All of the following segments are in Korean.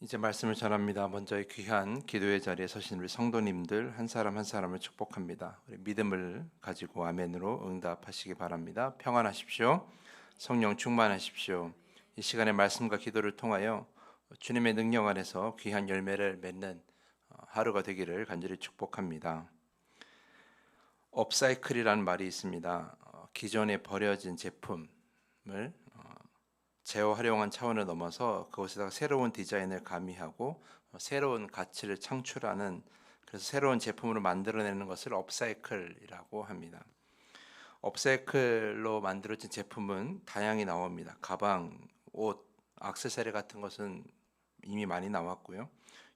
이제 말씀을 전합니다. 먼저 이 귀한 기도의 자리에 서신 우리 성도님들 한 사람 한 사람을 축복합니다. 우리 믿음을 가지고 아멘으로 응답하시기 바랍니다. 평안하십시오. 성령 충만하십시오. 이 시간에 말씀과 기도를 통하여 주님의 능력 안에서 귀한 열매를 맺는 어, 하루가 되기를 간절히 축복합니다. 업사이클이라는 말이 있습니다. 어, 기존에 버려진 제품을 어, 재활용한 차원을 넘어서 그것에다가 새로운 디자인을 가미하고 어, 새로운 가치를 창출하는 그래서 새로운 제품으로 만들어내는 것을 업사이클이라고 합니다. 업사이클로 만들어진 제품은 다양히 나옵니다. 가방, 옷, 액세서리 같은 것은 이미 많이 나왔고요.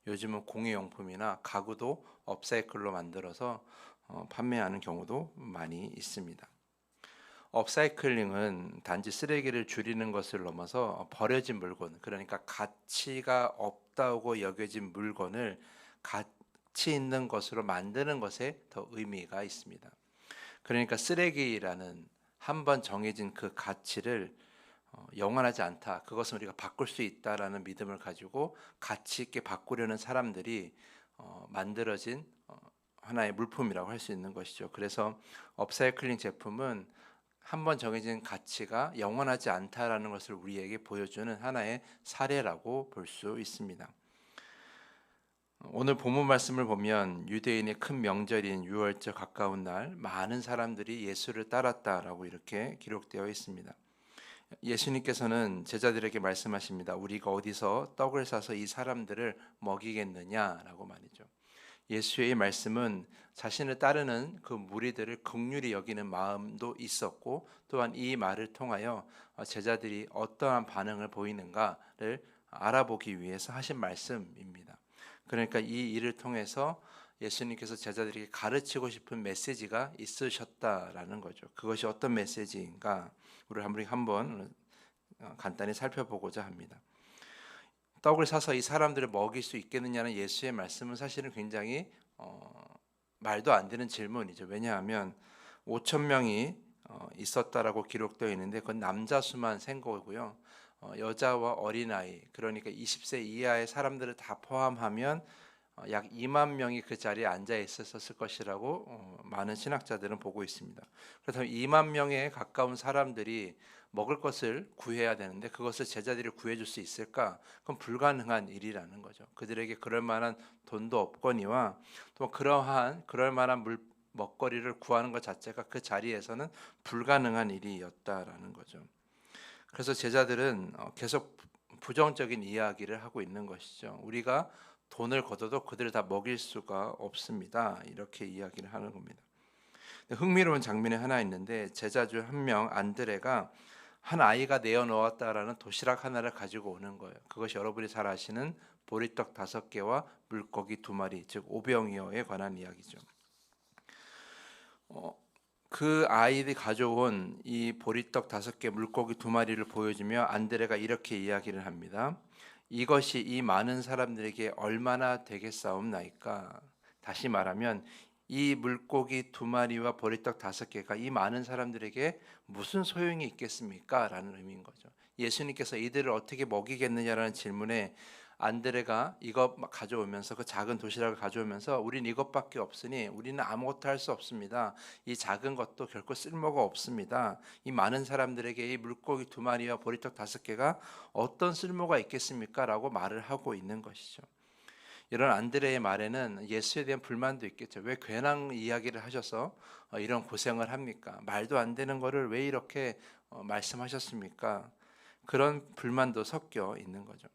요즘은 공예용품이나 가구도 업사이클로 만들어서 어, 판매하는 경우도 많이 있습니다. 업사이클링은 단지 쓰레기를 줄이는 것을 넘어서 버려진 물건, 그러니까 가치가 없다고 여겨진 물건을 가치 있는 것으로 만드는 것에 더 의미가 있습니다. 그러니까 쓰레기라는 한 번 정해진 그 가치를 어, 영원하지 않다. 그것은 우리가 바꿀 수 있다라는 믿음을 가지고 가치 있게 바꾸려는 사람들이 어, 만들어진 어, 하나의 물품이라고 할 수 있는 것이죠. 그래서 업사이클링 제품은 한 번 정해진 가치가 영원하지 않다라는 것을 우리에게 보여주는 하나의 사례라고 볼 수 있습니다. 오늘 본문 말씀을 보면 유대인의 큰 명절인 유월절 가까운 날 많은 사람들이 예수를 따랐다라고 이렇게 기록되어 있습니다. 예수님께서는 제자들에게 말씀하십니다. 우리가 어디서 떡을 사서 이 사람들을 먹이겠느냐라고 말이죠. 예수의 말씀은 자신을 따르는 그 무리들을 극률히 여기는 마음도 있었고 또한 이 말을 통하여 제자들이 어떠한 반응을 보이는가를 알아보기 위해서 하신 말씀입니다. 그러니까 이 일을 통해서 예수님께서 제자들에게 가르치고 싶은 메시지가 있으셨다라는 거죠. 그것이 어떤 메시지인가 우리 한번 한번 간단히 살펴보고자 합니다. 떡을 사서 이 사람들을 먹일 수 있겠느냐는 예수의 말씀은 사실은 굉장히 어, 말도 안 되는 질문이죠. 왜냐하면 5천 명이 어, 있었다라고 기록되어 있는데 그건 남자 수만 센 거고요. 어, 여자와 어린아이 그러니까 20세 이하의 사람들을 다 포함하면 어, 약 2만 명이 그 자리에 앉아 있었을 것이라고 어, 많은 신학자들은 보고 있습니다. 그렇다면 2만 명에 가까운 사람들이 먹을 것을 구해야 되는데 그것을 제자들이 구해줄 수 있을까? 그건 불가능한 일이라는 거죠. 그들에게 그럴 만한 돈도 없거니와 또 그러한 그럴 만한 물 먹거리를 구하는 것 자체가 그 자리에서는 불가능한 일이었다라는 거죠. 그래서 제자들은 어, 계속 부정적인 이야기를 하고 있는 것이죠. 우리가 돈을 걷어도 그들을 다 먹일 수가 없습니다. 이렇게 이야기를 하는 겁니다. 흥미로운 장면이 하나 있는데 제자 중 한 명 안드레가 한 아이가 내어 놓았다라는 도시락 하나를 가지고 오는 거예요. 그것이 여러분이 잘 아시는 보리떡 다섯 개와 물고기 두 마리, 즉 오병이어에 관한 이야기죠. 어, 그 아이들이 가져온 이 보리떡 다섯 개, 물고기 두 마리를 보여주며 안드레가 이렇게 이야기를 합니다. 이것이 이 많은 사람들에게 얼마나 되겠사옵나이까. 다시 말하면 이 물고기 두 마리와 보리떡 다섯 개가 이 많은 사람들에게 무슨 소용이 있겠습니까? 라는 의미인 거죠. 예수님께서 이들을 어떻게 먹이겠느냐라는 질문에 안드레가 이것 가져오면서 그 작은 도시락을 가져오면서 우린 이것밖에 없으니 우리는 아무것도 할 수 없습니다. 이 작은 것도 결코 쓸모가 없습니다. 이 많은 사람들에게 이 물고기 두 마리와 보리떡 다섯 개가 어떤 쓸모가 있겠습니까?라고 말을 하고 있는 것이죠. 이런 안드레의 말에는 예수에 대한 불만도 있겠죠. 왜 괜한 이야기를 하셔서 어, 이런 고생을 합니까? 말도 안 되는 거를 왜 이렇게 어, 말씀하셨습니까? 그런 불만도 섞여 있는 거죠.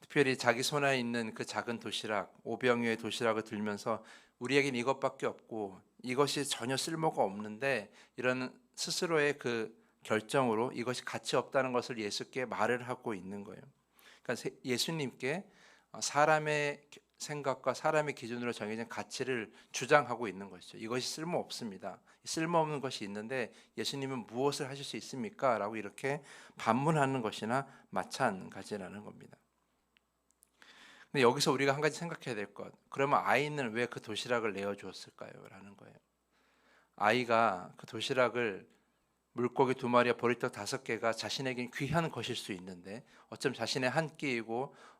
특별히 자기 손에 있는 그 작은 도시락, 오병이의 도시락을 들면서 우리에겐 이것밖에 없고 이것이 전혀 쓸모가 없는데 이런 스스로의 그 결정으로 이것이 가치 없다는 것을 예수께 말을 하고 있는 거예요. 그러니까 예수님께 사람의 생각과 사람의 기준으로 정해진 가치를 주장하고 있는 것이죠. 이것이 쓸모 없습니다. 쓸모 없는 것이 있는데 예수님은 무엇을 하실 수 있습니까? 라고 이렇게 반문하는 것이나 마찬가지라는 겁니다. 근데 여기서 우리가 한 가지 생각해야 될 것. 그러면 아이는 왜 그 도시락을 내어 주었을까요? 라는 거예요. 아이가 그 도시락을 물고기 두 마리와 보리떡 다섯 개가 자신에게 귀한 것일 수 있는데 어쩜 자신의 한 끼이고 어,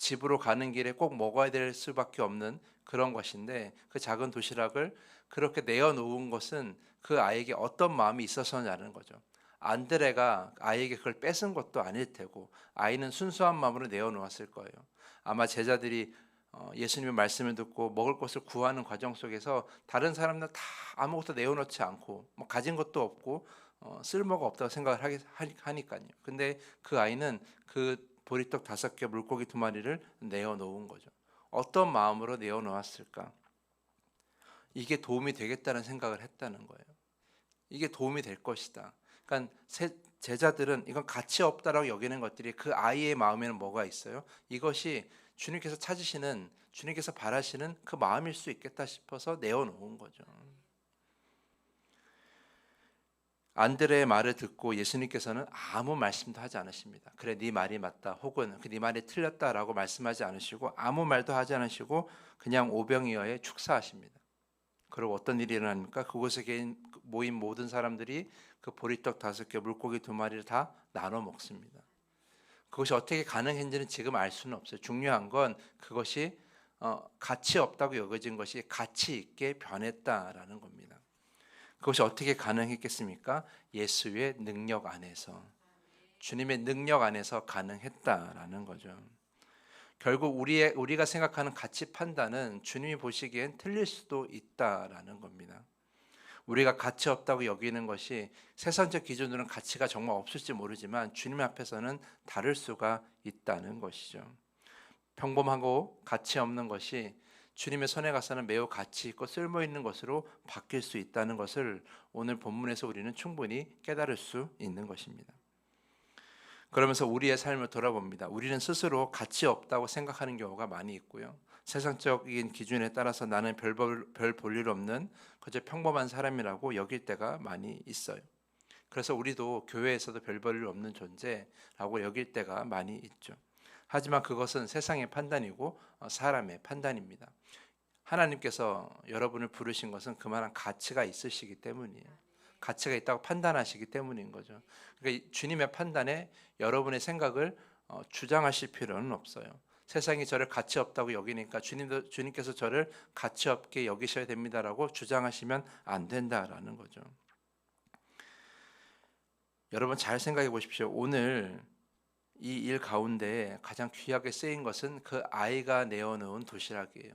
집으로 가는 길에 꼭 먹어야 될 수밖에 없는 그런 것인데 그 작은 도시락을 그렇게 내어놓은 것은 그 아이에게 어떤 마음이 있어서냐는 거죠. 안드레가 아이에게 그걸 뺏은 것도 아닐 테고 아이는 순수한 마음으로 내어놓았을 거예요. 아마 제자들이 어, 예수님의 말씀을 듣고 먹을 것을 구하는 과정 속에서 다른 사람들 다 아무것도 내어놓지 않고 뭐 가진 것도 없고 어, 쓸모가 없다고 생각을 하니까요. 근데 그 아이는 그 보리떡 다섯 개 물고기 두 마리를 내어놓은 거죠. 어떤 마음으로 내어놓았을까? 이게 도움이 되겠다는 생각을 했다는 거예요. 이게 도움이 될 것이다. 그러니까 세- 제자들은 이건 가치 없다라고 여기는 것들이 그 아이의 마음에는 뭐가 있어요? 이것이 주님께서 찾으시는 주님께서 바라시는 그 마음일 수 있겠다 싶어서 내어놓은 거죠. 안드레의 말을 듣고 예수님께서는 아무 말씀도 하지 않으십니다. 그래 네 말이 맞다 혹은 그 네 말이 틀렸다라고 말씀하지 않으시고 아무 말도 하지 않으시고 그냥 오병이어에 축사하십니다. 그리고 어떤 일이 일어납니까? 그곳에 모인 모든 사람들이 그 보리떡 다섯 개, 물고기 두 마리를 다 나눠 먹습니다. 그것이 어떻게 가능했는지는 지금 알 수는 없어요. 중요한 건 그것이 어, 가치 없다고 여겨진 것이 가치 있게 변했다라는 겁니다. 그것이 어떻게 가능했겠습니까? 예수의 능력 안에서 주님의 능력 안에서 가능했다라는 거죠. 결국 우리의 우리가 생각하는 가치 판단은 주님이 보시기엔 틀릴 수도 있다라는 겁니다. 우리가 가치 없다고 여기는 것이 세상적 기준으로는 가치가 정말 없을지 모르지만 주님 앞에서는 다를 수가 있다는 것이죠. 평범하고 가치 없는 것이 주님의 손에 가서는 매우 가치 있고 쓸모 있는 것으로 바뀔 수 있다는 것을 오늘 본문에서 우리는 충분히 깨달을 수 있는 것입니다. 그러면서 우리의 삶을 돌아봅니다. 우리는 스스로 가치 없다고 생각하는 경우가 많이 있고요. 세상적인 기준에 따라서 나는 별볼 일 없는 그저 평범한 사람이라고 여길 때가 많이 있어요. 그래서 우리도 교회에서도 별볼일 없는 존재라고 여길 때가 많이 있죠. 하지만 그것은 세상의 판단이고 어, 사람의 판단입니다. 하나님께서 여러분을 부르신 것은 그만한 가치가 있으시기 때문이에요. 가치가 있다고 판단하시기 때문인 거죠. 그러니까 이 주님의 판단에 여러분의 생각을 어, 주장하실 필요는 없어요. 세상이 저를 가치 없다고 여기니까 주님도 주님께서 저를 가치 없게 여기셔야 됩니다라고 주장하시면 안 된다라는 거죠. 여러분 잘 생각해 보십시오. 오늘 이 일 가운데 가장 귀하게 쓰인 것은 그 아이가 내어놓은 도시락이에요.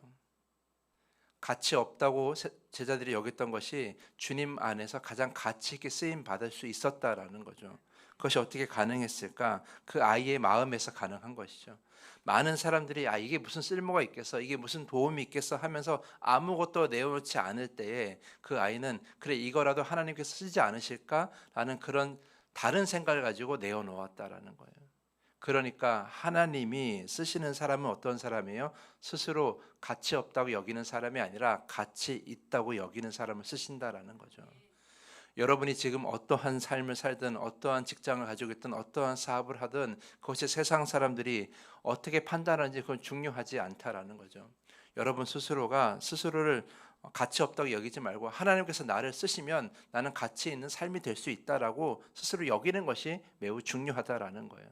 가치 없다고 세- 제자들이 여겼던 것이 주님 안에서 가장 가치 있게 쓰임 받을 수 있었다라는 거죠. 그것이 어떻게 가능했을까? 그 아이의 마음에서 가능한 것이죠. 많은 사람들이 아 이게 무슨 쓸모가 있겠어, 이게 무슨 도움이 있겠어 하면서 아무것도 내어놓지 않을 때에 그 아이는 그래 이거라도 하나님께서 쓰지 않으실까라는 그런 다른 생각을 가지고 내어놓았다라는 거예요. 그러니까 하나님이 쓰시는 사람은 어떤 사람이에요? 스스로 가치 없다고 여기는 사람이 아니라 가치 있다고 여기는 사람을 쓰신다라는 거죠. 여러분이 지금 어떠한 삶을 살든 어떠한 직장을 가지고 있든 어떠한 사업을 하든 그것이 세상 사람들이 어떻게 판단하는지 그건 중요하지 않다라는 거죠. 여러분 스스로가 스스로를 가치 없다고 여기지 말고 하나님께서 나를 쓰시면 나는 가치 있는 삶이 될 수 있다라고 스스로 여기는 것이 매우 중요하다라는 거예요.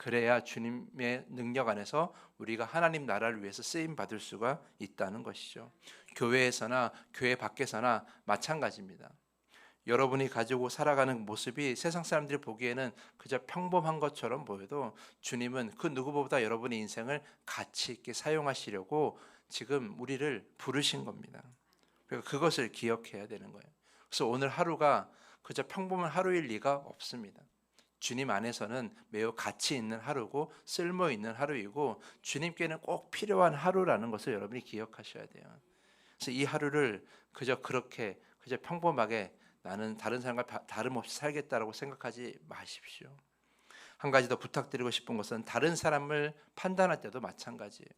그래야 주님의 능력 안에서 우리가 하나님 나라를 위해서 쓰임 받을 수가 있다는 것이죠. 교회에서나 교회 밖에서나 마찬가지입니다. 여러분이 가지고 살아가는 모습이 세상 사람들이 보기에는 그저 평범한 것처럼 보여도 주님은 그 누구보다 여러분의 인생을 가치 있게 사용하시려고 지금 우리를 부르신 겁니다. 그러니까 그것을 기억해야 되는 거예요. 그래서 오늘 하루가 그저 평범한 하루일 리가 없습니다. 주님 안에서는 매우 가치 있는 하루고 쓸모 있는 하루이고 주님께는 꼭 필요한 하루라는 것을 여러분이 기억하셔야 돼요. 그래서 이 하루를 그저 그렇게 그저 평범하게 나는 다른 사람과 바- 다름없이 살겠다라고 생각하지 마십시오. 한 가지 더 부탁드리고 싶은 것은 다른 사람을 판단할 때도 마찬가지예요.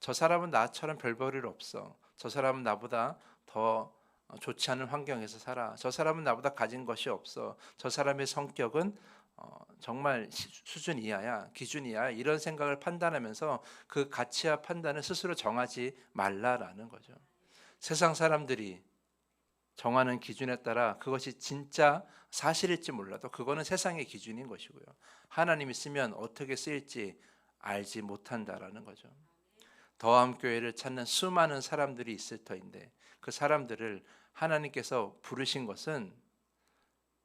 저 사람은 나처럼 별 볼일 없어. 저 사람은 나보다 더 좋지 않은 환경에서 살아. 저 사람은 나보다 가진 것이 없어. 저 사람의 성격은 어, 정말 시- 수준 이하야, 기준 이하야. 이런 생각을 판단하면서 그 가치와 판단을 스스로 정하지 말라라는 거죠. 세상 사람들이 정하는 기준에 따라 그것이 진짜 사실일지 몰라도 그거는 세상의 기준인 것이고요. 하나님이 쓰면 어떻게 쓰일지 알지 못한다라는 거죠. 더함 교회를 찾는 수많은 사람들이 있을 터인데 그 사람들을 하나님께서 부르신 것은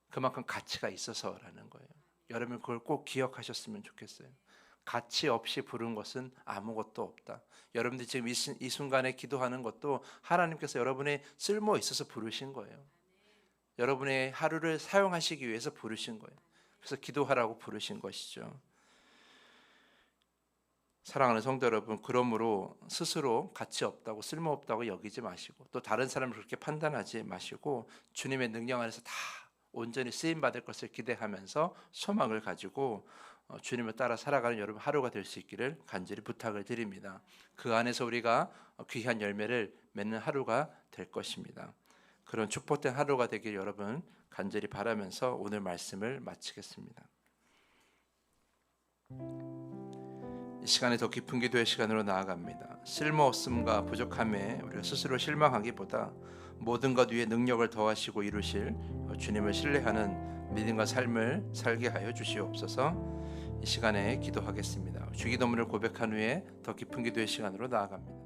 그만큼 가치가 있어서라는 거예요. 여러분 그걸 꼭 기억하셨으면 좋겠어요. 가치 없이 부른 것은 아무것도 없다. 여러분들이 지금 이, 순- 이 순간에 기도하는 것도 하나님께서 여러분의 쓸모 있어서 부르신 거예요. 여러분의 하루를 사용하시기 위해서 부르신 거예요. 그래서 기도하라고 부르신 것이죠. 사랑하는 성도 여러분, 그러므로 스스로 가치 없다고 쓸모 없다고 여기지 마시고 또 다른 사람을 그렇게 판단하지 마시고 주님의 능력 안에서 다 온전히 쓰임 받을 것을 기대하면서 소망을 가지고 어, 주님을 따라 살아가는 여러분 하루가 될 수 있기를 간절히 부탁을 드립니다. 그 안에서 우리가 귀한 열매를 맺는 하루가 될 것입니다. 그런 축복된 하루가 되길 여러분 간절히 바라면서 오늘 말씀을 마치겠습니다. 이 시간에 더 깊은 기도의 시간으로 나아갑니다. 쓸모 없음과 부족함에 우리가 스스로 실망하기보다 모든 것 위에 능력을 더하시고 이루실 주님을 신뢰하는 믿음과 삶을 살게 하여 주시옵소서. 이 시간에 기도하겠습니다. 주기도문을 고백한 후에 더 깊은 기도의 시간으로 나아갑니다.